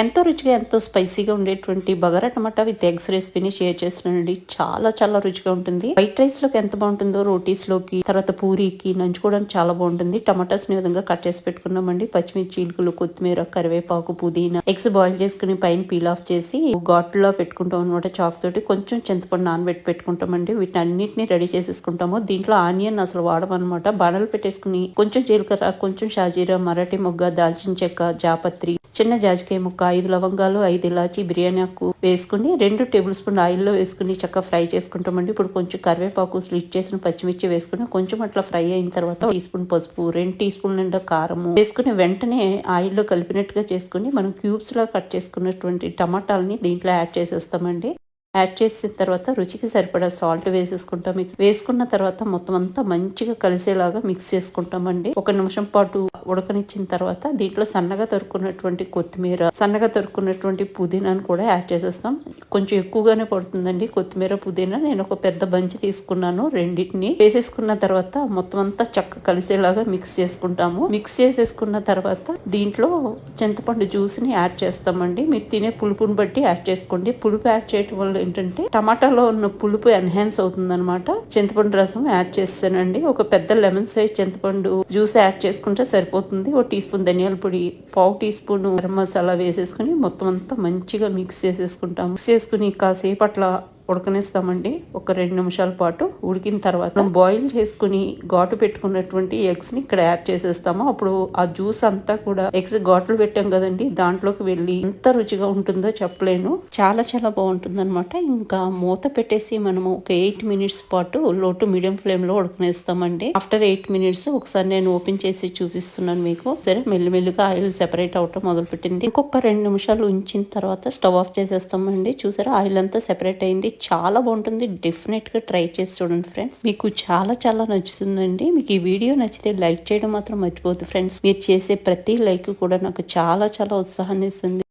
ఎంతో రుచిగా ఎంతో స్పైసీగా ఉండేటువంటి బగారా టమాటా విత్ ఎగ్స్ రెసిపీని షేర్ చేస్తున్నానండి. చాలా చాలా రుచిగా ఉంటుంది. వైట్ రైస్లోకి ఎంత బాగుంటుందో రోటీస్లోకి తర్వాత పూరీకి నంచుకోవడానికి చాలా బాగుంటుంది. టమాటాస్ని విధంగా కట్ చేసి పెట్టుకున్నామండి. పచ్చిమిర్చి చీలికలు కొత్తిమీర కరివేపాకు పుదీనా ఎగ్స్ బాయిల్ చేసుకుని పైన పీల్ ఆఫ్ చేసి ఘాట్లో పెట్టుకుంటాం అనమాట చాక్ తోటి. కొంచెం చింతపండు నానబెట్టి పెట్టుకుంటామండి. వీటన్నిటిని రెడీ చేసేసుకుంటాము. దీంట్లో ఆనియన్ అసలు వాడమనమాట బాణలు పెట్టేసుకుని కొంచెం జీలకర్ర కొంచెం షాజీరా మరాఠీ మొగ్గ దాల్చిన చెక్క జాపత్రి చిన్న జాజికాయ ముక్క ఐదు లవంగాలు ఐదు ఇలాచి బిర్యానీ ఆకు వేసుకుని రెండు టేబుల్ స్పూన్ ఆయిల్లో వేసుకుని చక్కగా ఫ్రై చేసుకుంటామండి. ఇప్పుడు కొంచెం కరివేపాకు స్లిట్ చేసిన పచ్చిమిర్చి వేసుకుని కొంచెం అట్లా ఫ్రై అయిన తర్వాత టీ స్పూన్ పసుపు రెండు టీ స్పూన్ నిండా కారము వేసుకుని వెంటనే ఆయిల్లో కలిపినట్టుగా చేసుకుని మనం క్యూబ్స్ లా కట్ చేసుకున్నటువంటి టమాటాలని దీంట్లో యాడ్ చేసేస్తామండి. యాడ్ చేసిన తర్వాత రుచికి సరిపడా సాల్ట్ వేసేసుకుంటాం. వేసుకున్న తర్వాత మొత్తం అంతా మంచిగా కలిసేలాగా మిక్స్ చేసుకుంటామండి. ఒక నిమిషం పాటు ఉడకనిచ్చిన తర్వాత దీంట్లో సన్నగా తరుక్కున్నటువంటి కొత్తిమీర సన్నగా తరుక్కున్నటువంటి పుదీనాను కూడా యాడ్ చేసేస్తాం. కొంచెం ఎక్కువగానే పడుతుందండి కొత్తిమీర పుదీనా. నేను ఒక పెద్ద బంచి తీసుకున్నాను రెండింటిని. వేసేసుకున్న తర్వాత మొత్తం అంతా చక్క కలిసేలాగా మిక్స్ చేసుకుంటాము. మిక్స్ చేసేసుకున్న తర్వాత దీంట్లో చింతపండు జ్యూస్ని యాడ్ చేస్తామండి. మీరు తినే పులుపుని బట్టి యాడ్ చేసుకోండి. పులుపు యాడ్ చేయడం వల్ల ఏంటంటే టమాటాలో ఉన్న పులుపు ఎన్హాన్స్ అవుతుంది అనమాట చింతపండు రసం యాడ్ చేస్తానండి. ఒక పెద్ద లెమన్ సైజ్ చింతపండు జ్యూస్ యాడ్ చేసుకుంటే సరిపోతుంది. ఒక టీ స్పూన్ ధనియాల పొడి పావు టీ స్పూన్ గరం మసాలా వేసేసుకుని మొత్తం అంతా మంచిగా మిక్స్ చేసేసుకుంటాం మిక్స్ చేసుకుని కాసేపు అట్లా ఉడకనిస్తామండి. ఒక రెండు నిమిషాల పాటు ఉడికిన తర్వాత బాయిల్ చేసుకుని ఘాటు పెట్టుకున్నటువంటి ఎగ్స్ని ఇక్కడ యాడ్ చేసేస్తాము. అప్పుడు ఆ జ్యూస్ అంతా కూడా ఎగ్స్ ఘాట్లు పెట్టాం కదండి. దాంట్లోకి వెళ్ళి ఎంత రుచిగా ఉంటుందో చెప్పలేను. చాలా చాలా బాగుంటుంది అనమాట ఇంకా మూత పెట్టేసి మనము ఒక ఎయిట్ మినిట్స్ పాటు లో టు మీడియం ఫ్లేమ్లో ఉడకనేస్తామండి. ఆఫ్టర్ ఎయిట్ మినిట్స్ ఒకసారి నేను ఓపెన్ చేసి చూపిస్తున్నాను మీకు. సరే మెల్లిమెల్లిగా ఆయిల్ సెపరేట్ అవటం మొదలు పెట్టింది ఇంకొక రెండు నిమిషాలు ఉంచిన తర్వాత స్టవ్ ఆఫ్ చేసేస్తామండి. చూసారా ఆయిల్ అంతా సెపరేట్ అయింది. చాలా బాగుంటుంది. డెఫినెట్గా ట్రై చేసి చూడండి ఫ్రెండ్స్ మీకు చాలా చాలా నచ్చుతుందండి. మీకు ఈ వీడియో నచ్చితే లైక్ చేయడం మాత్రం మర్చిపోద్దు ఫ్రెండ్స్ మీరు చేసే ప్రతి లైక్ కూడా నాకు చాలా చాలా ఉత్సాహాన్ని ఇస్తుంది.